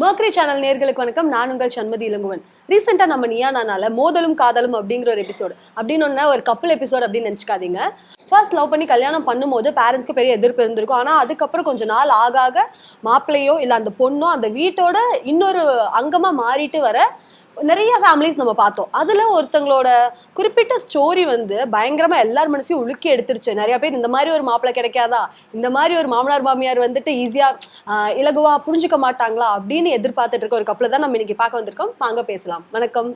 Mercury channel நேர்களுக்கு வணக்கம். நான் உங்கள் சண்மதி இளங்குவன் ரீசெண்டாக நம்ம நியா நானால மோதலும் காதலும் அப்படிங்கிற ஒரு எபிசோடு அப்படின்னு ஒண்ணு ஒரு கப்பல் எபிசோட் அப்படின்னு நினச்சிக்காதீங்க. ஃபர்ஸ்ட் லவ் பண்ணி கல்யாணம் பண்ணும்போது பேரண்ட்ஸ்க்கு பெரிய எதிர்ப்பு இருந்திருக்கும். ஆனால் அதுக்கப்புறம் கொஞ்ச நாள் ஆக ஆக மாப்பிள்ளையோ இல்லை அந்த பொண்ணோ அந்த வீட்டோட இன்னொரு அங்கமாக மாறிட்டு வர நிறைய ஃபேமிலிஸ் நம்ம பார்த்தோம். அதுல ஒருத்தங்களோட குறிப்பிட்ட ஸ்டோரி வந்து பயங்கரமா எல்லார் மனசையும் உலுக்கி எடுத்துருச்சு. நிறைய பேர் இந்த மாதிரி ஒரு மாப்பிள்ளை கிடைக்காதா? இந்த மாதிரி ஒரு மாமனார் மாமியார் வந்துட்டு ஈஸியா இலகுவா புரிஞ்சுக்க மாட்டாங்களா? அப்படின்னு எதிர்பார்த்துட்டு இருக்க ஒரு கப்பலை தான் நம்ம இன்னைக்கு பார்க்க வந்திருக்கோம். வாங்க பேசலாம். வணக்கம்.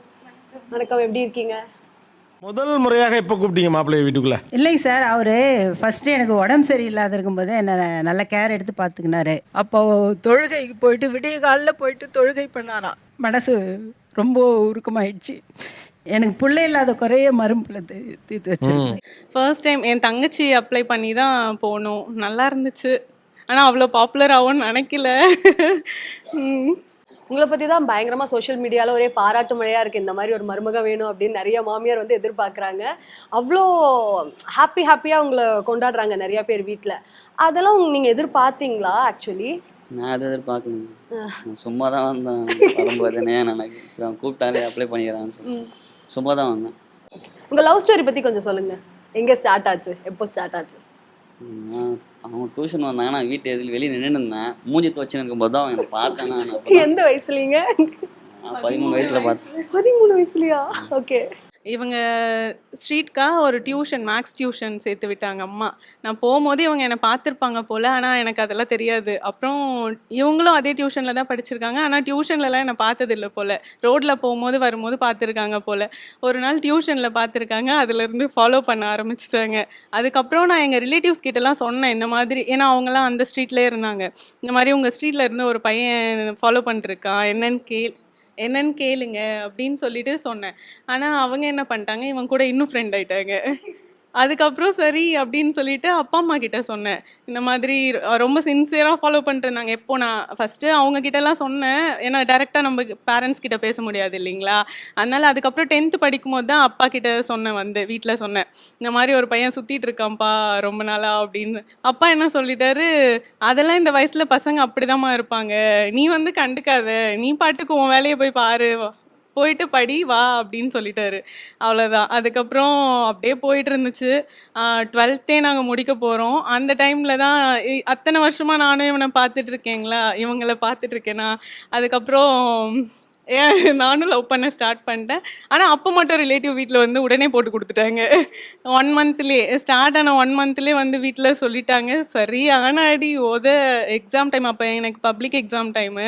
வணக்கம். எப்படி இருக்கீங்க? முதல் முறையாக எப்போ கூப்பிட்டீங்க மாப்பிள்ளைய வீட்டுக்குள்ள? இல்லைங்க சார் அவர் ஃபஸ்ட்டு எனக்கு உடம்பு சரியில்லாத இருக்கும்போது என்னை நல்ல கேர் எடுத்து பார்த்துக்கினாரு. அப்போ தொழுகைக்கு போயிட்டு விடிய காலில் போயிட்டு தொழுகை பண்ணாராம். மனசு ரொம்ப உருக்கமாயிடுச்சு. எனக்கு பிள்ளை இல்லாத குறைய மரும்பில் தீர்த்து வச்சிருக்கேன். ஃபர்ஸ்ட் டைம் என் தங்கச்சி அப்ளை பண்ணி தான் போனோம். நல்லா இருந்துச்சு. ஆனால் அவ்வளோ பாப்புலர் ஆகும்னு நினைக்கல. ம். உங்களை பத்தி தான் பயங்கரமா சோஷியல் மீடியால ஒரே பாராட்டு மழையா இருக்கு. இந்த மாதிரி ஒரு மருமக வேணும் அப்படின்னு நிறைய மாமியார் வந்து எதிர்பார்க்கறாங்க. அவ்வளோ ஹாப்பி ஹாப்பியா உங்களை கொண்டாடுறாங்க நிறைய பேர் வீட்ல. அதெல்லாம் உங்க- நீங்க எதிர்பார்த்தீங்களா ஆக்சுவலி நான் அதை எதிர்பார்க்கலைங்க நான் சும்மா தான் வந்தேன். வரும்போது ஏன் எனக்கு சரி, அவன் கூப்பிட்டாலே அப்ளை பண்ணிக்கிறான்னு. சும்மா தான் வந்தேன். உங்க லவ் ஸ்டோரி பத்தி கொஞ்சம் சொல்லுங்க. எங்க ஸ்டார்ட் ஆச்சு? எப்போ ஸ்டார்ட் ஆச்சு? அவங்க டியூஷன் வந்தாங்க நான் வீட்டு எதில் வெளியே நின்று இருந்தேன். மூஞ்சி துவச்சு இருக்கும்போது தான் அவன் பார்த்தேன் நான். எந்த வயசுலீங்க? பதிமூணு வயசுல பார்த்தேன். பதிமூணு வயசுலயா? ஓகே. இவங்க ஸ்ட்ரீட்காக ஒரு டியூஷன் மேக்ஸ் டியூஷன் சேர்த்து விட்டாங்க அம்மா. நான் போகும்போது இவங்க என்னை பார்த்துருப்பாங்க போல் ஆனால் எனக்கு அதெல்லாம் தெரியாது. அப்புறம் இவங்களும் அதே டியூஷனில் தான் படிச்சிருக்காங்க. ஆனால் டியூஷன்லலாம் என்னை பார்த்ததில்ல போல். ரோட்டில் போகும்போது வரும்போது பார்த்துருக்காங்க போல். ஒரு நாள் டியூஷனில் பார்த்துருக்காங்க. அதுலேருந்து ஃபாலோ பண்ண ஆரம்பிச்சிட்டாங்க. அதுக்கப்புறம் நான் எங்கள் ரிலேட்டிவ்ஸ் கிட்டலாம் சொன்னேன் இந்த மாதிரி. ஏன்னா அவங்களாம் அந்த ஸ்ட்ரீட்லேயே இருந்தாங்க. இந்த மாதிரி உங்கள் ஸ்ட்ரீட்டில் இருந்து ஒரு பையன் ஃபாலோ பண்ணிருக்கான். என்னன்னு கேள் என்னன்னு கேளுங்க அப்படின்னு சொல்லிட்டு சொன்னேன். ஆனால் அவங்க என்ன பண்ணிட்டாங்க? இவன் கூட இன்னும் ஃப்ரெண்ட் ஆயிட்டாங்க. அதுக்கப்புறம் சரி அப்படின்னு சொல்லிட்டு அப்பா அம்மா கிட்ட சொன்னேன். இந்த மாதிரி ரொம்ப சின்சியராக ஃபாலோ பண்ணிருந்தாங்க எப்போ நான் ஃபஸ்ட்டு அவங்க கிட்டலாம் சொன்னேன். ஏன்னா டேரெக்டாக நம்ம பேரண்ட்ஸ் கிட்ட பேச முடியாது இல்லைங்களா? அதனால அதுக்கப்புறம் டென்த்து படிக்கும்போது தான் அப்பா கிட்ட சொன்னேன் வந்து வீட்டில் சொன்னேன். இந்த மாதிரி ஒரு பையன் சுற்றிட்டு இருக்கான்ப்பா ரொம்ப நாளாக அப்படின்னு. அப்பா என்ன சொல்லிட்டாரு அதெல்லாம் இந்த வயசில் பசங்க அப்படிதாம்மா இருப்பாங்க. நீ வந்து கண்டுக்காத. நீ பாட்டுக்கு உன் வேலையை போய் பாரு. போயிட்டு படி வா அப்படின்னு சொல்லிட்டாரு. அவ்வளோதான் அதுக்கப்புறம் அப்படியே போயிட்டு இருந்துச்சு. டுவெல்த்தே நாங்கள் முடிக்க போகிறோம் அந்த டைமில் தான் அத்தனை வருஷமாக நானும் இவனை பார்த்துட்ருக்கேங்களா இவங்களை இவங்கள அதுக்கப்புறம் நானும் லவ் பண்ண ஸ்டார்ட் பண்ணிட்டேன். ஆனால் அப்போ மட்டும் ரிலேட்டிவ் வீட்டில் வந்து உடனே போட்டு கொடுத்துட்டாங்க. ஒன் மந்த்லேயே ஸ்டார்ட் ஆன ஒன் மந்த்லேயே வந்து வீட்டில் சொல்லிட்டாங்க. சரியான அடி ஓத எக்ஸாம் டைம் அப்போ எனக்கு public exam time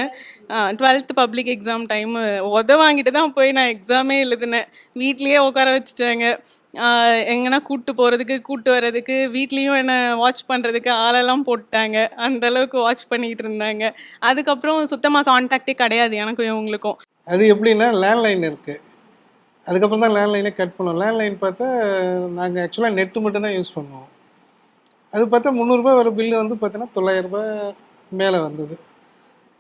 twelfth public exam time உத வாங்கிட்டு தான் போய் நான் எக்ஸாமே எழுதினேன். வீட்லேயே உட்கார வச்சுட்டாங்க. எங்கன்னா கூட்டு போகிறதுக்கு கூட்டு வர்றதுக்கு வீட்லேயும் என்னை வாட்ச் பண்ணுறதுக்கு ஆளெல்லாம் போட்டாங்க. அந்த அளவுக்கு வாட்ச் பண்ணிக்கிட்டு இருந்தாங்க. அதுக்கப்புறம் சுத்தமாக கான்டாக்டே கிடையாது எனக்கும் இவங்களுக்கும். அது எப்படின்னா லேண்ட்லைன் இருக்குது அதுக்கப்புறம் தான் லேண்ட்லைனே கட் பண்ணோம் லேண்ட்லைன் பார்த்தா நாங்கள் ஆக்சுவலாக நெட்டு மட்டும் தான் யூஸ் பண்ணுவோம். அது பார்த்தா முந்நூறுரூபா வர பில்லு வந்து பார்த்தோன்னா தொள்ளாயிரரூபா மேலே வந்தது.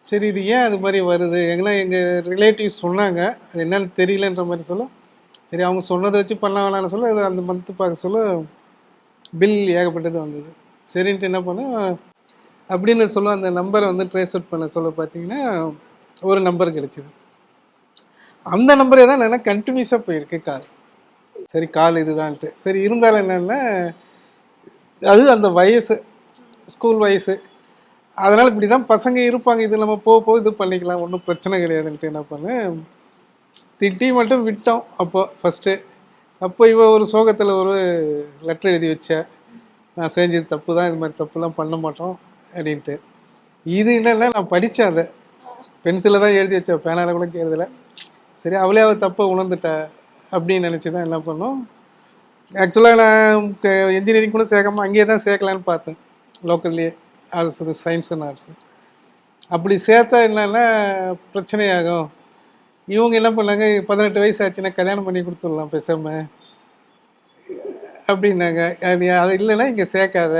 சரி இது ஏன் அது மாதிரி வருது? எங்கன்னா எங்கள் ரிலேட்டிவ்ஸ் சொன்னாங்க. அது என்னன்னு தெரியலன்ற மாதிரி சொல்ல சரி அவங்க சொன்னதை வச்சு பண்ண வேணாம்னு சொல்ல அது அந்த மந்த்து பார்க்க சொல்ல பில் ஏகப்பட்டது வந்தது. சரின்ட்டு என்ன பண்ணேன் அப்படின்னு சொல்ல அந்த நம்பரை வந்து ட்ரேஸ் அவுட் பண்ண சொல்ல பார்த்தீங்கன்னா ஒரு நம்பர் கிடைச்சிது. அந்த நம்பரே தான் என்னென்னா கண்டினியூஸாக போயிருக்கு கால் சரி கால் இதுதான்ட்டு. சரி இருந்தாலும் என்னென்னா அது அந்த வயசு ஸ்கூல் வயசு. அதனால் இப்படி தான் பசங்க இருப்பாங்க இது நம்ம போக போக இது பண்ணிக்கலாம் ஒன்றும் பிரச்சனை கிடையாதுன்ட்டு என்ன பண்ணேன் திட்டி மட்டும் விட்டோம். அப்போ ஃபஸ்ட்டு அப்போ இவ ஒரு சோகத்தில் ஒரு லெட்டர் எழுதி வச்சேன் நான் செஞ்சது தப்பு தான் இது மாதிரி தப்புலாம் பண்ண மாட்டோம் அப்படின்ட்டு. இது என்னென்னா நான் படித்தேன் அதை. பென்சிலில் தான் எழுதி வச்சேன் பேனால கூட எழுதல சரி அவளே அவள் தப்பை உணர்ந்துட்டா அப்படின்னு நினச்சி தான் என்ன பண்ணோம். ஆக்சுவலாக நான் இன்ஜினியரிங் கூட சேர்க்காம அங்கேயே தான் சேர்க்கலான்னு பார்த்தேன். லோக்கல்லையே ஆர்ட்ஸ் சயின்ஸ் அண்ட் ஆர்ட்ஸ் அப்படி சேர்த்தா என்னென்னா பிரச்சனையாகும். இவங்க என்ன பண்ணாங்க பதினெட்டு வயசு ஆச்சுன்னா கல்யாணம் பண்ணி கொடுத்துடலாம் பேசாம. அப்படின்னாங்க. அது அது இல்லைன்னா இங்கே சேர்க்காத.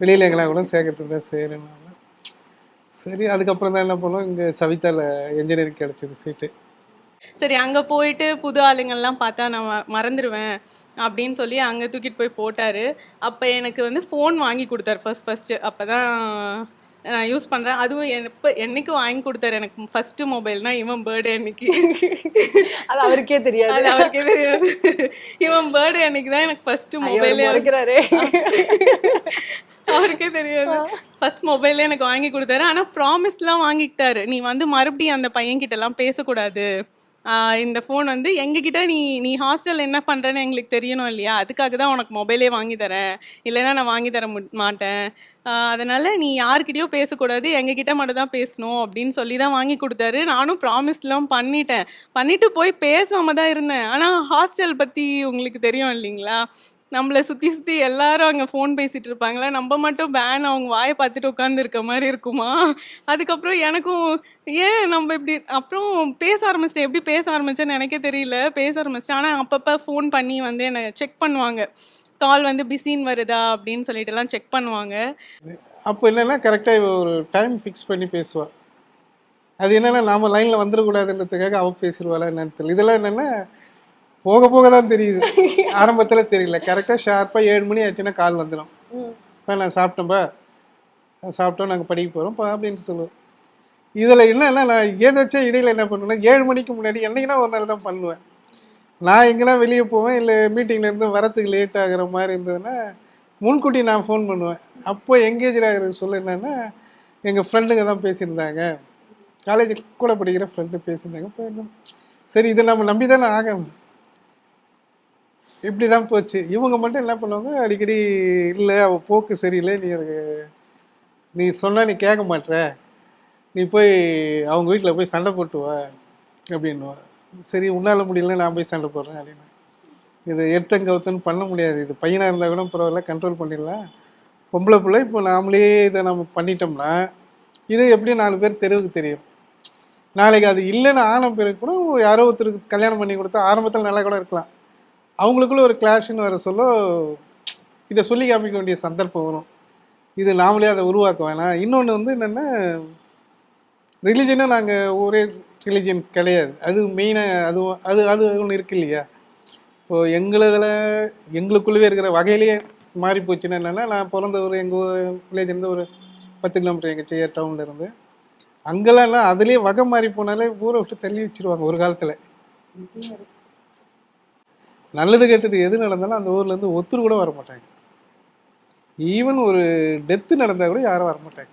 வெளியில் எங்களா கூட சேர்க்கறது தான் செய்யணும் சரி அதுக்கப்புறம் தான் என்ன பண்ணோம் இங்கே சவிதாவில் என்ஜினியரிங் கிடச்சிது சீட்டு. சரி அங்கே போயிட்டு புது ஆளுங்கள்லாம் பார்த்தா நான் ம- மறந்துடுவேன் அப்படின்னு சொல்லி அங்கே தூக்கிட்டு போய் போட்டார். அப்போ எனக்கு வந்து ஃபோன் வாங்கி கொடுத்தாரு ஃபர்ஸ்ட் ஃபஸ்ட்டு அப்போ தான் நான் யூஸ் பண்ணுறேன் அதுவும் எப்போ என்னைக்கு வாங்கி கொடுத்தாரு எனக்கு ஃபஸ்ட்டு மொபைல்னா இவன் பர்த்டே அன்னைக்கு. அது அவருக்கே தெரியாது. அது அவருக்கே தெரியாது. இவன் பர்த்டே அன்னைக்கு தான் எனக்கு ஃபஸ்ட்டு மொபைலே இருக்கிறாரு அவருக்கே தெரியாது. ஃபர்ஸ்ட் மொபைல்ல எனக்கு வாங்கி கொடுத்தாரு. ஆனா ப்ராமிஸ்லாம் வாங்கிக்கிட்டாரு. நீ வந்து மறுபடியும் அந்த பையன்கிட்ட எல்லாம் பேசக்கூடாது. இந்த ஃபோன் வந்து எங்ககிட்ட நீ நீ ஹாஸ்டல் என்ன பண்ணுறேன்னு எங்களுக்கு தெரியணும் இல்லையா? அதுக்காக தான் உனக்கு மொபைலே வாங்கி தரேன். இல்லைன்னா நான் வாங்கி தர மு- மாட்டேன். அதனால் நீ யார்கிட்டயோ பேசக்கூடாது எங்ககிட்ட மட்டும் தான் பேசணும் அப்படின்னு சொல்லி தான் வாங்கி கொடுத்தாரு. நானும் ப்ராமிஸ்லாம் பண்ணிட்டேன். பண்ணிவிட்டு போய் பேசாமல் தான் இருந்தேன். ஆனால் ஹாஸ்டல் பற்றி உங்களுக்கு தெரியும் இல்லைங்களா? நம்மளை சுற்றி சுற்றி எல்லாரும் அங்கே ஃபோன் பேசிகிட்டு இருப்பாங்களா? நம்ம மட்டும் பேன் அவங்க வாயை பார்த்துட்டு உட்காந்து இருக்க மாதிரி இருக்குமா? அதுக்கப்புறம் எனக்கும் ஏன் நம்ம இப்படி அப்புறம் பேச ஆரம்பிச்சிட்டேன். எப்படி பேச ஆரம்பிச்சேன்னு எனக்கே தெரியல. பேச ஆரம்பிச்சிட்டேன். ஆனால் அப்பப்போ ஃபோன் பண்ணி வந்து என்னை செக் பண்ணுவாங்க. கால் வந்து பிஸின்னு வருதா? அப்படின்னு சொல்லிட்டுலாம் செக் பண்ணுவாங்க. அப்போ என்னென்னா கரெக்டாக ஒரு டைம் ஃபிக்ஸ் பண்ணி பேசுவாள் அது என்னென்னா நாம் லைனில் வந்துடக்கூடாதுன்றதுக்காக அவள் பேசிடுவாளா என்னன்னு தெரியல. இதெல்லாம் என்னென்னா போக போக தான் தெரியுது. ஆரம்பத்தில் தெரியல. கரெக்டாக ஷார்ப்பாக ஏழு மணி ஆச்சுன்னா கால் வந்துடும் இப்போ நான் சாப்பிட்டேன்பா சாப்பிட்டோம் நாங்கள் படிக்க போகிறோம் அப்படின்ட்டு சொல்லுவோம். இதில் என்னன்னா நான் ஏதாச்சும் இடையில என்ன பண்ணுவேன்னா ஏழு மணிக்கு முன்னாடி என்னைக்குன்னா ஒரு நாள் தான் பண்ணுவேன். நான் எங்கன்னா வெளியே போவேன் இல்லை மீட்டிங்லேருந்து வரத்துக்கு லேட் ஆகுற மாதிரி இருந்ததுன்னா முன்கூட்டி நான் ஃபோன் பண்ணுவேன். அப்போ எங்கேஜ் ஆகிறது சொல்ல என்னன்னா எங்கள் ஃப்ரெண்டுங்க தான் பேசியிருந்தாங்க. காலேஜ் கூட படிக்கிற ஃப்ரெண்டு பேசியிருந்தாங்க. இப்போ என்ன? சரி இதை நம்ம நம்பி தானே ஆகணும். இப்படி தான் போச்சு. இவங்க மட்டும் என்ன பண்ணுவாங்க? அடிக்கடி இல்லை அவள் போக்கு சரியில்லை. நீ எனக்கு நீ சொன்னால் நீ கேட்க மாட்ற. நீ போய் அவங்க வீட்டில் போய் சண்டை போட்டுவ அப்படின்வா அப்படின்னுவா. சரி உன்னால் முடியல நான் போய் சண்டை போடுறேன் அப்படின்னு. இது எடுத்தன் பண்ண முடியாது. இது பையனாக இருந்தால் கூட பரவாயில்ல கண்ட்ரோல் பண்ணிடலாம். பொம்பளை பிள்ளை இப்போ நாமளே இதை நம்ம பண்ணிட்டோம்னா இது எப்படி நாலு பேர் தெருவுக்கு தெரியும். நாளைக்கு அது இல்லைன்னு ஆன பிறகு கூட யாரோ ஒருத்தருக்கு கல்யாணம் பண்ணி கொடுத்தா ஆரம்பத்தில் நல்லா கூட இருக்கலாம். அவங்களுக்குள்ள ஒரு கிளாஷ்னு வர சொல்ல இதை சொல்லி காமிக்க வேண்டிய சந்தர்ப்பம் வரும். இது நாமளே அதை உருவாக்க வேணாம். இன்னொன்று வந்து என்னென்னா ரிலிஜனாக நாங்கள் ஒரே ரிலிஜன் கிடையாது. அது மெயினாக அது அது அது ஒன்று இருக்கு இல்லையா? இப்போ எங்களதில் எங்களுக்குள்ளவே இருக்கிற வகையிலேயே மாறி போச்சுன்னா என்னென்னா நான் பிறந்த ஒரு எங்கள் வில்லேஜ்லேருந்து ஒரு பத்து கிலோமீட்டர் எங்கள் செய்யார் டவுனில் இருந்து அங்கெல்லாம் அதுலேயே வகை மாறி போனாலே ஊரை விட்டு தள்ளி வச்சுருவாங்க ஒரு காலத்தில். நல்லது கெட்டது எது நடந்தாலும் அந்த ஊர்லேருந்து இருந்து கூட வர மாட்டாங்க. ஈவன் ஒரு டெத்து நடந்தால் கூட யாரும் வர மாட்டாங்க.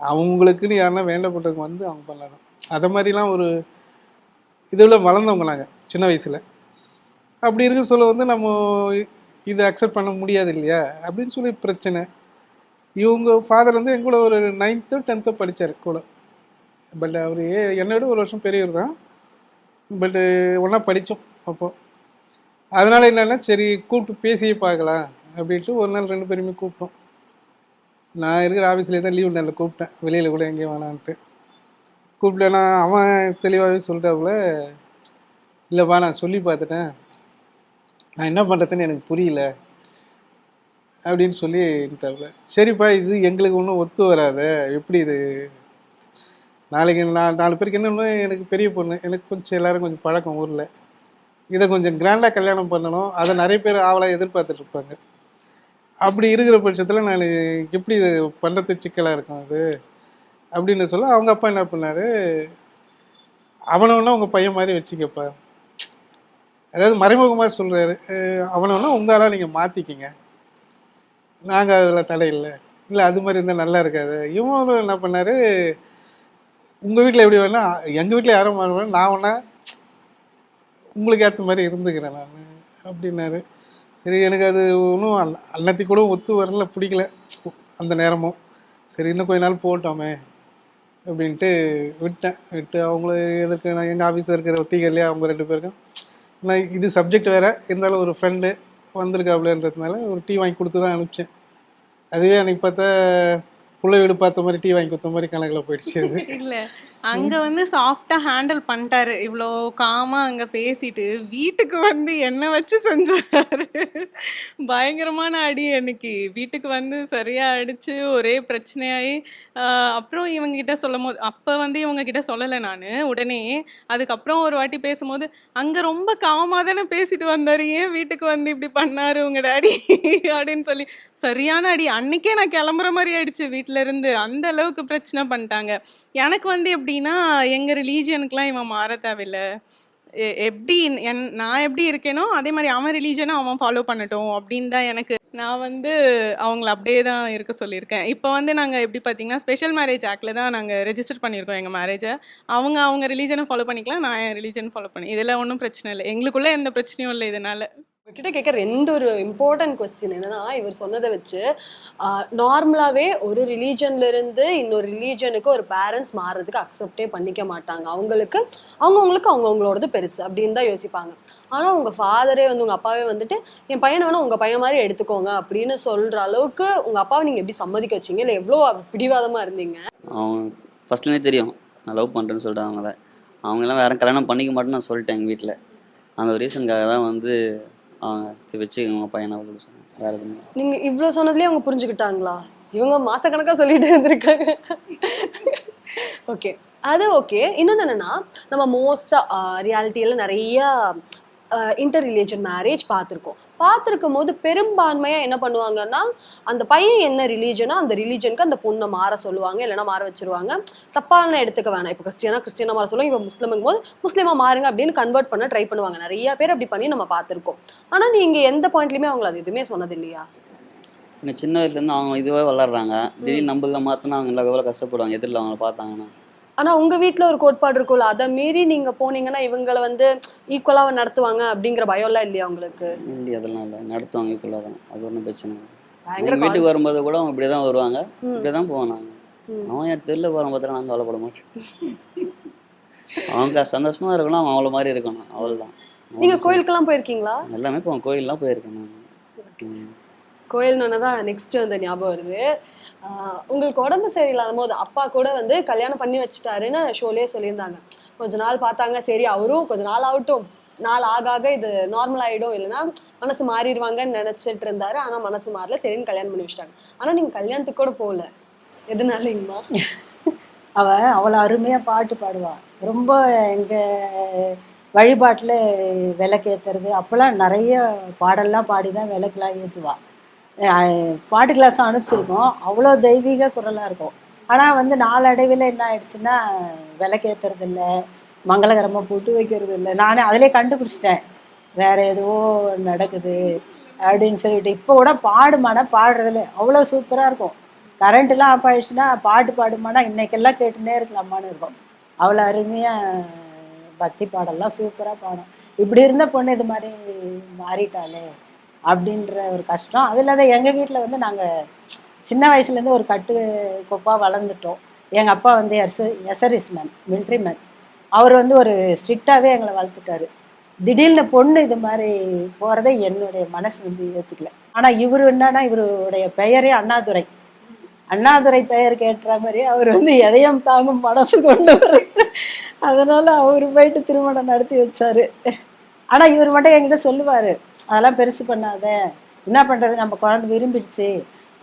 அவங்களுக்குன்னு யாருன்னா வேண்டப்பட்டவங்க வந்து அவங்க பண்ணலாம் அதை மாதிரிலாம் ஒரு இதில் வளர்ந்தவங்க நாங்கள் சின்ன வயசில். அப்படி இருக்க சொல்ல வந்து நம்ம இதை அக்செப்ட் பண்ண முடியாது இல்லையா? அப்படின்னு சொல்லி பிரச்சனை. இவங்க ஃபாதர் வந்து எங்கூட ஒரு நைன்த்தோ டென்த்தோ படித்தார் கூட. பட் அவர் என்னை விட ஒரு வருஷம் பெரியவர் தான். பட்டு ஒன்றா படித்தோம் அப்போது அதனால என்னன்னா சரி கூப்பிட்டு பேசியே பார்க்கலாம் அப்படின்ட்டு ஒரு நாள் ரெண்டு பேருமே கூப்பிட்டோம். நான் இருக்கிற ஆஃபீஸ்லேயே தான் லீவ் நாளில் கூப்பிட்டேன். வெளியில் கூட எங்கேயும் வேணான்ட்டு. கூப்பிட்டேன்னா அவன் தெளிவாகவே சொல்லிட்டாப்புல இல்லைப்பா நான் சொல்லி பார்த்துட்டேன். நான் என்ன பண்ணுறதுன்னு எனக்கு புரியல. அப்படின்னு சொல்லிட்டாப்புல சரிப்பா இது எங்களுக்கு ஒன்றும் ஒத்து வராத. எப்படி இது? நாளைக்கு நான் நாலு பேருக்கு என்னென்னா எனக்கு பெரிய பொண்ணு. எனக்கு கொஞ்சம் எல்லோரும் கொஞ்சம் பழக்கம் ஊரில். இதை கொஞ்சம் கிராண்டாக கல்யாணம் பண்ணணும். அதை நிறைய பேர் ஆவலாக எதிர்பார்த்துட்டு இருப்பாங்க. அப்படி இருக்கிற பட்சத்தில் நான் எப்படி இது பண்ணுறது சிக்கலாக இருக்கும் அது? அப்படின்னு சொல்ல அவங்க அப்பா என்ன பண்ணார்? அவனவனா ஒன்றா உங்கள் பையன் மாதிரி வச்சுக்கப்பா. அதாவது மறைமுகமாக சொல்கிறாரு அவனை உங்களால் நீங்கள் மாற்றிக்கிங்க நாங்கள் அதில் தடையில்லை இல்லை. அது மாதிரி இருந்தால் நல்லா இருக்காது. இவனும் என்ன பண்ணார்? உங்கள் வீட்டில் எப்படி வேணா எங்கள் வீட்டில் யாரும் மாறுவேன் நான் ஒன்றா உங்களுக்கு ஏற்ற மாதிரி இருந்துக்கிறேன் நான் அப்படின்னாரு. சரி எனக்கு அது ஒன்றும் அன்னத்தி கூட ஒத்து வரல பிடிக்கல. அந்த நேரமும் சரி இன்னும் கொஞ்ச நாள் போட்டோமே அப்படின்ட்டு விட்டேன். விட்டு அவங்கள எதுக்கு நான் எங்கள் ஆஃபீஸில் இருக்கிற ஒத்திகள்லையே அவங்க ரெண்டு பேருக்கும் நான் இது சப்ஜெக்ட் வேறு இருந்தாலும் ஒரு ஃப்ரெண்டு வந்திருக்காப்லன்றதுனால ஒரு டீ வாங்கி கொடுத்து தான் அனுப்பிச்சேன். அதுவே எனக்கு பார்த்தா புள்ள வீடு பார்த்த மாதிரி டீ வாங்கி கொடுத்த மாதிரி கணக்கில் போயிடுச்சு அது. அங்க வந்து சாஃப்டா ஹேண்டில் பண்ணிட்டாரு. இவ்வளோ காமா அங்க பேசிட்டு வீட்டுக்கு வந்து என்ன வச்சு செஞ்சாரு? பயங்கரமான அடி அன்னைக்கு. வீட்டுக்கு வந்து சரியா அடிச்சு ஒரே பிரச்சனையாயி அப்புறம் இவங்க கிட்ட சொல்லும் போது அப்ப வந்து இவங்க கிட்ட சொல்லலை நான். உடனே அதுக்கப்புறம் ஒரு வாட்டி பேசும்போது அங்க ரொம்ப காமா தானே பேசிட்டு வந்தாரு. ஏன் வீட்டுக்கு வந்து இப்படி பண்ணாரு உங்க டாடி அப்படின்னு சொல்லி சரியான அடி. அன்னைக்கே நான் கிளம்புற மாதிரி ஆயிடுச்சு வீட்டுல இருந்து. அந்த அளவுக்கு பிரச்சனை பண்ணிட்டாங்க. எனக்கு வந்து எப்படி எப்படின்னா எங்கள் ரிலீஜியனுக்குலாம் இவன் மாற தேவையில்ல. எ- எப்படி என் நான் எப்படி இருக்கேனோ அதே மாதிரி அவன் ரிலீஜனை அவன் ஃபாலோ பண்ணட்டும் அப்படின்னு தான் எனக்கு நான் வந்து அவங்கள அப்படியே தான் இருக்க சொல்லியிருக்கேன். இப்போ வந்து நாங்கள் எப்படி பார்த்தீங்கன்னா ஸ்பெஷல் மேரேஜ் ஆக்டில் தான் நாங்கள் ரெஜிஸ்டர் பண்ணியிருக்கோம் எங்கள் மேரேஜை அவங்க அவங்க ரிலீஜனை ஃபாலோ பண்ணிக்கலாம் நான் என் ரிலீஜன் ஃபாலோ பண்ணி இதில் ஒன்றும் பிரச்சனை இல்லை. எங்களுக்குள்ளே எந்த பிரச்சனையும் இல்லை இதனால். கிட்ட கேட்க ரெண்டு ஒரு இம்பார்ட்டன்ட் கொஸ்டின் என்னன்னா இவர் சொன்னதை வச்சு நார்மலாவே ஒரு ரிலீஜன்ல இருந்து இன்னொரு ரிலீஜனுக்கு ஒரு பேரண்ட்ஸ் மாறுறதுக்கு அக்செப்டே பண்ணிக்க மாட்டாங்க. அவங்களுக்கு அவங்கவுங்களுக்கு அவங்கவுங்களோடது பெருசு அப்படின்னு தான் யோசிப்பாங்க. ஆனா உங்க ஃபாதரே வந்து உங்க அப்பாவே வந்துட்டு என் பையனை வேணா உங்க பையன் மாதிரி எடுத்துக்கோங்க அப்படின்னு சொல்ற அளவுக்கு உங்க அப்பாவை நீங்க எப்படி சம்மதிக்க வச்சீங்க? இல்ல எவ்வளோ பிடிவாதமா இருந்தீங்க? அவன் ஃபஸ்ட்லேருந்தே தெரியும். நான் லவ் பண்ணுறேன்னு சொல்லிட்டு அவங்கள. அவங்கெல்லாம் வேற கல்யாணம் பண்ணிக்க மாட்டேன்னு நான் சொல்லிட்டேன் எங்கள் வீட்டில் அந்த ரீசன்காக ரீசனுக்காக தான் வந்து சரி வச்சுக்கோங்க பையனை அப்படின்னு சொன்னேன். வேறு எதுவும் நீங்க இவ்வளவு சொன்னதுலயே அவங்க புரிஞ்சுக்கிட்டாங்களா? இவங்க மாசக்கணக்கா சொல்லிட்டு இருந்திருக்காங்க ஓகே அது ஓகே இன்னொன்னு என்னன்னா நம்ம மோஸ்டா ரியாலிட்டியில நிறைய இன்டர் ரிலேஷன் மேரேஜ் பார்த்துருக்கோம். பார்த்துருக்கும் போது பெரும்பான்மையா என்ன பண்ணுவாங்கன்னா அந்த பையன் என்ன ரிலீஜனோ அந்த ரிலீஜனுக்கு அந்த பொண்ணை மாற சொல்லுவாங்க இல்லைன்னா மாற வச்சிருவாங்க. தப்பான எடுத்துக்க வேணாம். இப்போ கிறிஸ்டியனா கிறிஸ்டியனா மாற சொல்லுவாங்க. இப்போ முஸ்லிமுங்கும் போது முஸ்லீமா மாறுங்க அப்படின்னு கன்வெர்ட் பண்ண ட்ரை பண்ணுவாங்க. நிறைய பேர் அப்படி பண்ணி நம்ம பார்த்துருக்கோம். ஆனா நீங்க எந்த பாயிண்ட்லயுமே அவங்கள அது எதுவுமே சொன்னது இல்லையா இன்னும் சின்ன வயசுலேருந்து அவங்க இதுவே வளர்றாங்க. திடீர்னு நம்மள மாற்றினா அவங்க எவ்வளோ கஷ்டப்படுவாங்க. எதிரில் அவங்கள பார்த்தாங்கன்னா. ஆனா உங்க வீட்ல ஒரு கோட்பாடு இருக்கும்ல அதை மீறி நீங்க போனீங்கன்னா இவங்கள வந்து ஈக்குவலா நடத்துவாங்க அப்படிங்கிற பயம் எல்லாம் இல்லையா உங்களுக்கு? இல்லை அதெல்லாம் இல்லை. நடத்துவாங்க ஈக்குவலாக தான். அது ஒன்றும் பிரச்சனை இல்லை. வீட்டுக்கு வரும்போது கூட அவங்க இப்படியே தான் வருவாங்க. ம். இப்படியே தான் போவோம் நாங்கள் ம். அவன் என் தெருல போகிறான் பார்த்தா நான் கவலைப்பட மாட்டேன். அவங்க சந்தோஷமா இருக்கணும் அவன் அவ்வளோ மாதிரி இருக்கணும். அவ்வளோதான் நீங்க கோயிலுக்கெல்லாம் போயிருக்கீங்களா? எல்லாமே போவோம். கோயிலெலாம் போயிருக்கேன் நான். கோயில்னு தான் நெக்ஸ்ட் வந்து ஞாபகம் வருது. உங்களுக்கு உடம்பு சரியில்லாத போது அப்பா கூட வந்து கல்யாணம் பண்ணி வச்சுட்டாருன்னு ஷோலேயே சொல்லியிருந்தாங்க. கொஞ்ச நாள் பார்த்தாங்க சரி அவரும் கொஞ்ச நாள் ஆகட்டும். நாள் ஆக ஆக இது நார்மல் ஆகிடும் இல்லைன்னா மனசு மாறிடுவாங்கன்னு நினச்சிட்டு இருந்தாரு. ஆனால் மனசு மாறல. சரின்னு கல்யாணம் பண்ணி வச்சிட்டாங்க. ஆனால் நீங்கள் கல்யாணத்துக்கு கூட போகல. எதுனாலிங்கம்மா அவ அவ்வளோ அருமையாக பாட்டு பாடுவா. ரொம்ப எங்கள் வழிபாட்டில் விளக்கு ஏற்றுறது அப்போல்லாம் நிறைய பாடல்லாம் பாடி தான் விளக்கெலாம் ஏற்றுவா பாட்டு கிளாஸ் அனுப்பிச்சிருக்கோம். அவ்வளோ தெய்வீக குரலாக இருக்கும். ஆனால் வந்து நாளடைவில் என்ன ஆயிடுச்சுன்னா விளக்கேற்றுறது இல்லை மங்களகரமாக போட்டு வைக்கிறது இல்லை நானே அதிலே கண்டுபிடிச்சிட்டேன். வேற ஏதோ நடக்குது அப்படின்னு சொல்லிட்டு. இப்போ கூட பாடுமானா பாடுறதில்ல. அவ்வளோ சூப்பராக இருக்கும். கரண்ட்லாம் ஆஃப் ஆயிடுச்சுன்னா பாட்டு பாடுமானா இன்னைக்கெல்லாம் கேட்டுனே இருக்கலாமான்னு இருக்கும். அவ்வளோ அருமையாக பக்தி பாடல்லாம் சூப்பராக பாடும். இப்படி இருந்த பொண்ணு இது மாதிரி மாறிட்டாளே. அப்படின்ற ஒரு கஷ்டம். அது இல்லாத எங்கள் வீட்டில் வந்து நாங்கள் சின்ன வயசுலேருந்து ஒரு கட்டு கொப்பாக வளர்ந்துட்டோம். எங்கள் அப்பா வந்து எஸ் எஸ்எரிஸ் மேன் மிலிட்ரி மேன் அவர் வந்து ஒரு ஸ்ட்ரிக்டாகவே எங்களை வளர்த்துட்டாரு. திடீர்னு பொண்ணு இது மாதிரி போகிறத என்னுடைய மனசு வந்து ஏற்றுக்கல ஆனால் இவர் என்னன்னா இவருடைய பெயரே அண்ணாதுரை. அண்ணாதுரை பெயர் கேட்டுற மாதிரி அவர் வந்து எதையும் தாங்கும் மனசு கொண்டவர். அதனால் அவர் போயிட்டு திருமணம் நடத்தி வச்சார். ஆனா இவர் மட்டும் என்கிட்ட சொல்லுவாரு அதெல்லாம் பெருசு பண்ணாத. என்ன பண்றது? நம்ம குழந்தை விரும்பிடுச்சு.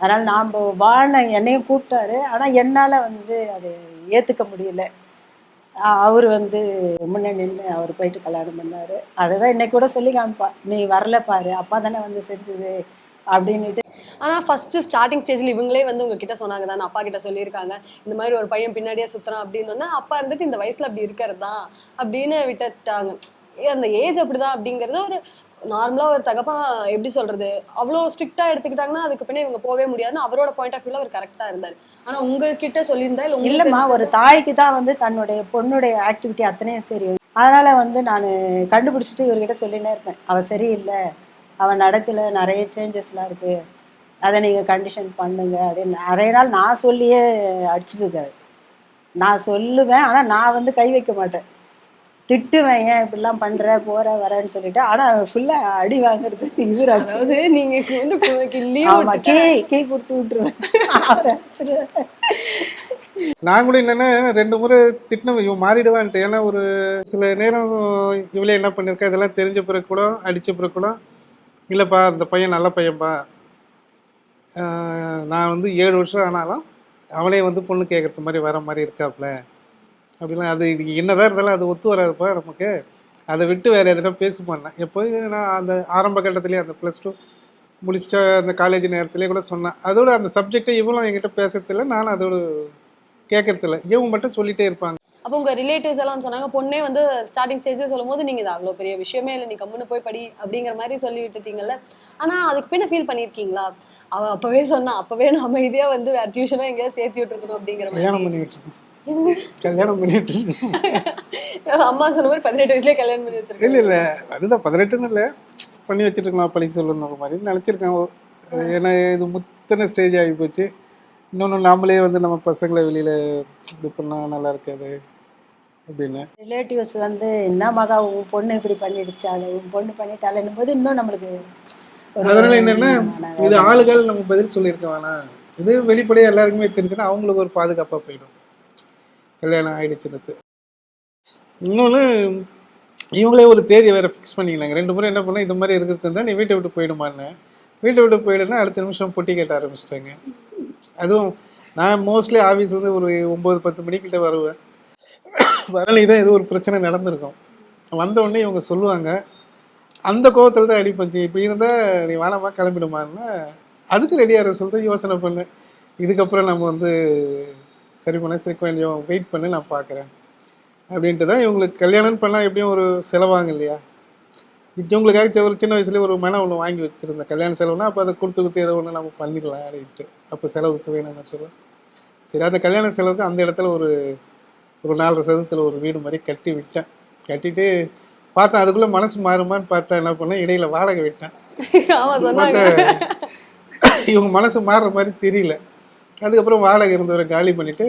அதனால நாம் வாழ என்னையும் கூப்பிட்டாரு. ஆனா என்னால வந்து அது ஏத்துக்க முடியல. அவர் வந்து முன்ன நின்று அவர் போயிட்டு கல்யாணம் பண்ணாரு. அதை தான் இன்னைக்கு கூட சொல்லி காமிப்பா. நீ வரல பாரு. அப்பா தானே வந்து செஞ்சது. அப்படின்னுட்டு. ஆனா ஃபர்ஸ்ட் ஸ்டார்டிங் ஸ்டேஜ்ல இவங்களே வந்து உங்ககிட்ட சொன்னாங்க தானே. அப்பா கிட்ட சொல்லியிருக்காங்க. இந்த மாதிரி ஒரு பையன் பின்னாடியே சுத்துறான் அப்படின்னு அப்பா இருந்துட்டு இந்த வயசுல அப்படி இருக்கிறது தான் அப்படின்னு விட்டுட்டாங்க. அந்த ஏஜ் அப்படிதான் அப்படிங்கறது ஒரு நார்மலா ஒரு தகப்பா எப்படி சொல்றது? அவ்வளோ ஸ்ட்ரிக்டா எடுத்துக்கிட்டாங்கன்னா அதுக்கு பின்ன இவங்க போகவே முடியாதுன்னு அவரோட பாயிண்ட் ஆஃப் வியூல அவர் கரெக்டா இருந்தாரு. ஆனா உங்ககிட்ட சொல்லியிருந்தா இல்ல இல்லைம்மா ஒரு தாய்க்கு தான் வந்து தன்னுடைய பொண்ணுடைய ஆக்டிவிட்டி அத்தனையும் தெரியும். அதனால வந்து நான் கண்டுபிடிச்சிட்டு இவர்கிட்ட சொல்லினே இருப்பேன். அவ சரியில்லை. அவன் நடத்துல நிறைய சேஞ்சஸ்லாம் இருக்கு. அதை நீங்கள் கண்டிஷன் பண்ணுங்க அப்படின்னு. நிறைய நாள் நான் சொல்லியே அடிச்சிட்டு இருக்காரு. நான் சொல்லுவேன். ஆனால் நான் வந்து கை வைக்க மாட்டேன். திட்டுவேன் ஏன் இப்படிலாம் பண்ற? போற வரேன்னு சொல்லிட்டு. ஆனா ஃபுல்லா அடி வாங்குறது இவர். அடிச்சு அதாவது நீங்க வந்து கீ கீ கொடுத்து விட்டுருவேன். கூட என்னென்னா ரெண்டு முறை திட்டின இவன் மாறிடுவான்ட்டு. ஏன்னா ஒரு சில நேரம் இவளே என்ன பண்ணியிருக்கா இதெல்லாம் தெரிஞ்ச பிறகு கூட அடித்த பிறகு கூட இல்லைப்பா அந்த பையன் நல்ல பையன்ப்பா ஆஹ் நான் வந்து ஏழு வருஷம் ஆனாலும் அவனே வந்து பொண்ணு கேட்குறது மாதிரி வர மாதிரி இருக்காப்புல அப்படிலாம் அது என்னதான் இருந்தாலும் அது ஒத்து வராதுப்பா நமக்கு. அதை விட்டு வேறு எதுனா பேச மாட்டேன் எப்போ நான் அந்த ஆரம்ப கட்டத்துலேயே அந்த ப்ளஸ் டூ முடிச்சிட்ட அந்த காலேஜ் நேரத்துலேயே கூட சொன்னேன். அதோட அந்த சப்ஜெக்டை இவளும் என்கிட்ட பேசுறதில்ல நானும் அதோட கேட்கறதில்ல. இவங்க மட்டும் சொல்லிட்டே இருப்பாங்க. அப்போ உங்க ரிலேட்டிவ்ஸ் எல்லாம் சொன்னாங்க பொண்ணே வந்து ஸ்டார்டிங் ஸ்டேஜ்ல சொல்லும் போது நீங்க இது அவ்வளோ பெரிய விஷயமே இல்லை நீ கம்முன்னு போய் படி அப்படிங்கிற மாதிரி சொல்லி விட்டுட்டீங்கல்ல. ஆனா அதுக்கு பின்ன ஃபீல் பண்ணியிருக்கீங்களா? அவ அப்பவே சொன்னா அப்பவே நான் அமைதியா வந்து வேற டியூஷனோ எங்கேயாவது சேர்த்து விட்டுருக்கணும் அப்படிங்கிற மாதிரி. கல்யாணம் பண்ணிட்டு அம்மா சொன்ன மாதிரி பதினெட்டு வயசுலயே கல்யாணம் பண்ணி இல்லை வச்சிருக்கேன் இல்லை. அதுதான் பதினெட்டுன்னு இல்லை. பண்ணி வச்சுருக்கலாம் படிக்க சொல்லணும் மாதிரி நினச்சிருக்கேன். ஏன்னா இது முத்தன ஸ்டேஜ் ஆகி போச்சு. இன்னொன்று நாமளே வந்து நம்ம பசங்களை வெளியில் இது பண்ணால் நல்லா இருக்காது அப்படின்னு. ரிலேட்டிவ்ஸ் வந்து என்ன மகா உன் பொண்ணு இப்படி பண்ணிடுச்சாலே உன் பொண்ணு பண்ணிட்டாலேன்னும் போது இன்னும் நம்மளுக்கு ஒரு அதனால என்னன்னா இது ஆளுகள் நம்ம பதில் சொல்லியிருக்க வேணாம். இது வெளிப்படையாக எல்லாருக்குமே தெரிஞ்சுன்னா அவங்களுக்கு ஒரு பாதுகாப்பாக போயிடும். கல்யாணம் ஆயிடுச்சுன்னு இன்னொன்று இவங்களே ஒரு தேதி வேறு ஃபிக்ஸ் பண்ணிக்கலாங்க. ரெண்டு முறை என்ன பண்ணலாம் இந்த மாதிரி இருக்கிறது இருந்தால் நீ வீட்டை விட்டு போயிடுமான்னு. வீட்டை விட்டு போயிடுனா அடுத்த நிமிஷம் பொட்டி கேட்ட ஆரம்பிச்சிட்டாங்க. அதுவும் நான் மோஸ்ட்லி ஆஃபீஸ் வந்து ஒரு ஒம்பது பத்து மணிக்கிட்ட வருவேன். வரலை தான் ஏதோ ஒரு பிரச்சனை நடந்திருக்கும். வந்தவுடனே இவங்க சொல்லுவாங்க அந்த கோவத்தில் தான் அடிப்பஞ்சு இப்படி இருந்தால் நீ வேணாமா கிளம்பிடுமான்னா. அதுக்கு ரெடியாக சொல்லிட்டு யோசனை பண்ணேன். இதுக்கப்புறம் நம்ம வந்து சரி பண்ண சரி கொஞ்சம் வெயிட் பண்ணி நான் பார்க்குறேன் அப்படின்ட்டு தான் இவங்களுக்கு கல்யாணம் பண்ணால் எப்படியும் ஒரு செலவாங்க இல்லையா? இப்போ இவங்களுக்காக ஒரு சின்ன வயசுலேயே ஒரு மனம் ஒன்று வாங்கி வச்சுருந்தேன் கல்யாண செலவுனா அப்போ அதை கொடுத்து கொடுத்து ஏதோ ஒன்று நம்ம பண்ணிடலாம் அப்படின்ட்டு. அப்போ செலவுக்கு வேணும்னு சொல்ல சரி அந்த கல்யாண செலவுக்கு அந்த இடத்துல ஒரு ஒரு நாலரை சதவீதத்தில் ஒரு வீடு மாதிரி கட்டி விட்டேன். கட்டிட்டு பார்த்தேன் அதுக்குள்ளே மனசு மாறுமான்னு பார்த்தா என்ன பண்ணேன் இடையில வாடகை விட்டேன். இவங்க மனசு மாறுற மாதிரி தெரியல. அதுக்கப்புறம் வாடகை இருந்தவரை காலி பண்ணிவிட்டு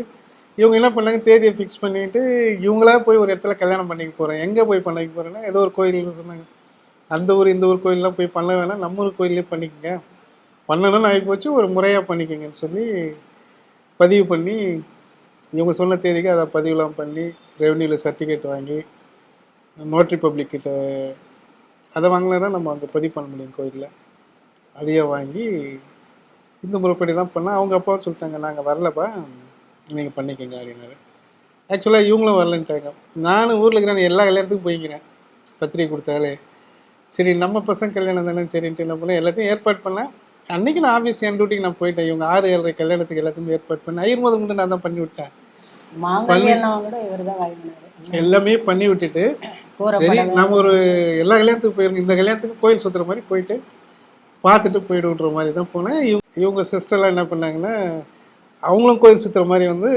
இவங்க என்ன பண்ணாங்க தேதியை ஃபிக்ஸ் பண்ணிவிட்டு இவங்களா போய் ஒரு இடத்துல கல்யாணம் பண்ணிக்க போகிறேன் எங்கே போய் பண்ணிக்க போகிறேன்னா ஏதோ ஒரு கோயில்னு சொன்னாங்க. அந்த ஊர் இந்த ஊர் கோயிலெலாம் போய் பண்ண வேணாம். நம்ம ஊர் கோயிலே பண்ணிக்கோங்க. பண்ணணும்னு ஆகி போச்சு ஒரு முறையாக பண்ணிக்கங்கன்னு சொல்லி பதிவு பண்ணி இவங்க சொன்ன தேதிக்கு அதை பதிவுலாம் பண்ணி ரெவன்யூவில் சர்டிஃபிகேட் வாங்கி நோட்ரி பப்ளிக் கிட்ட அதை வாங்கினா தான் நம்ம அங்கே பதிவு பண்ண முடியும் கோயிலில். அதையே வாங்கி இந்த முறைப்படி தான் பண்ணால் அவங்க அப்பாவும் சொல்லிட்டாங்க நாங்கள் வரலப்பா நீங்கள் பண்ணிக்கங்க அப்படின்னாரு. ஆக்சுவலாக இவங்களும் வரலன்ட்டாங்க. நானும் ஊரில் இருக்கிறேன் எல்லா கல்யாணத்துக்கும் போய்க்கிறேன். பத்திரிக்கை கொடுத்தாலே. சரி நம்ம பசங்க கல்யாணம் தானே சரின்ட்டு என்ன பண்ணேன் எல்லாத்தையும் ஏற்பாடு பண்ணேன். அன்னைக்கு நான் ஆஃபீஸ் என் டியூட்டிக்கு நான் போயிட்டேன். இவங்க ஆறு ஏழரை கல்யாணத்துக்கு எல்லாத்தையும் ஏற்பாடு பண்ணேன். ஐயர் முதல் மட்டும் நான் தான் பண்ணி விட்டேன். எல்லாமே பண்ணி விட்டுட்டு சரி நம்ம ஒரு எல்லா கல்யாணத்துக்கு போயிருக்கோம் இந்த கல்யாணத்துக்கு கோயில் சுற்றுற மாதிரி போயிட்டு பார்த்துட்டு போயிடுன்ற மாதிரி தான் போனேன். இவங்க இவங்க சிஸ்டர்லாம் என்ன பண்ணாங்கன்னா அவங்களும் கோயில் சுற்றுற மாதிரி வந்து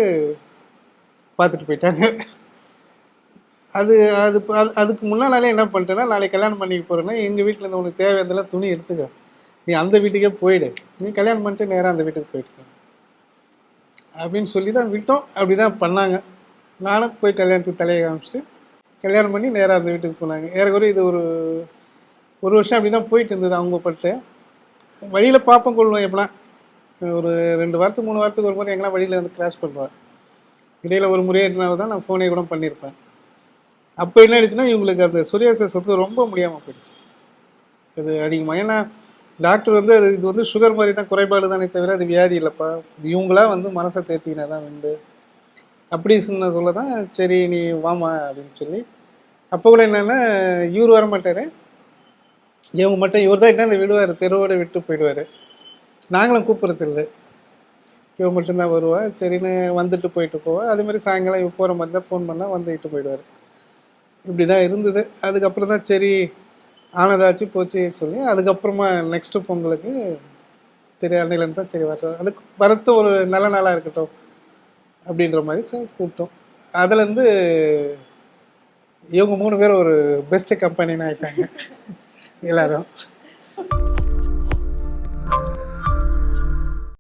பார்த்துட்டு போயிட்டாங்க. அது அது அது- அதுக்கு முன்னாலே என்ன பண்ணிட்டேன்னா நாளைக்கு கல்யாணம் பண்ணிக்க போகிறேன்னா எங்கள் வீட்டில் இருந்து உனக்கு தேவையானதெல்லாம் துணி எடுத்துக்க. நீ அந்த வீட்டுக்கே போயிடு. நீ கல்யாணம் பண்ணிட்டு நேராக அந்த வீட்டுக்கு போயிட்டு அப்படின்னு சொல்லி தான் விட்டோம். அப்படி தான் பண்ணாங்க. நானும் போய் கல்யாணத்துக்கு தலையை காமிச்சிட்டு கல்யாணம் பண்ணி நேராக அந்த வீட்டுக்கு போனாங்க. ஏறக்குறைய இது ஒரு ஒரு வருஷம் அப்படி தான் போயிட்டு இருந்தது அவங்க பட்டு வழியில் பார்ப்போம் கொள்ளுவோம் எப்படின்னா ஒரு ரெண்டு வாரத்துக்கு மூணு வாரத்துக்கு ஒரு முறை எங்கன்னா வழியில் வந்து கிராஸ் பண்ணுவார் இடையில ஒரு முறையாக தான் நான் ஃபோனே கூட பண்ணியிருப்பேன் அப்போ என்ன ஆயிடுச்சுன்னா இவங்களுக்கு அந்த சொரியாசஸ் வந்து ரொம்ப முடியாமல் போயிடுச்சு. அது அதிகமாக ஏன்னா டாக்டர் வந்து அது இது வந்து சுகர் மாதிரி தான் குறைபாடு தானே தவிர அது வியாதி இல்லைப்பா. இது இவங்களா வந்து மனசை தேர்த்தினா தான் உண்டு. அப்படி சொன்ன சொல்ல தான் சரி நீ வாமா அப்படின்னு சொல்லி. அப்போ கூட என்னென்னா இவர் வர மாட்டார். இவங்க மட்டும் இவர் தான் என்ன விடுவார்? தெருவோடு விட்டு போயிடுவார். நாங்களும் கூப்பிட்றது இல்லை இவ மட்டும்தான் வருவா. சரின்னு வந்துட்டு போயிட்டு போவா. அதே மாதிரி சாயங்காலம் இவ போகிற மாதிரி தான் ஃபோன் பண்ணால் வந்துட்டு போயிடுவார். இப்படி தான் இருந்தது. அதுக்கப்புறம் தான் சரி ஆனதாச்சு போச்சு சொல்லி அதுக்கப்புறமா நெக்ஸ்ட்டு பொங்கலுக்கு சரி அன்னையிலேருந்து தான் சரி வர அதுக்கு வரத்து ஒரு நல்ல நாளாக இருக்கட்டும் அப்படின்ற மாதிரி சரி கூப்பிட்டோம். அதுலேருந்து இவங்க மூணு பேர் ஒரு பெஸ்ட்டு கம்பெனின்னு ஆகிட்டாங்க எல்லாரும்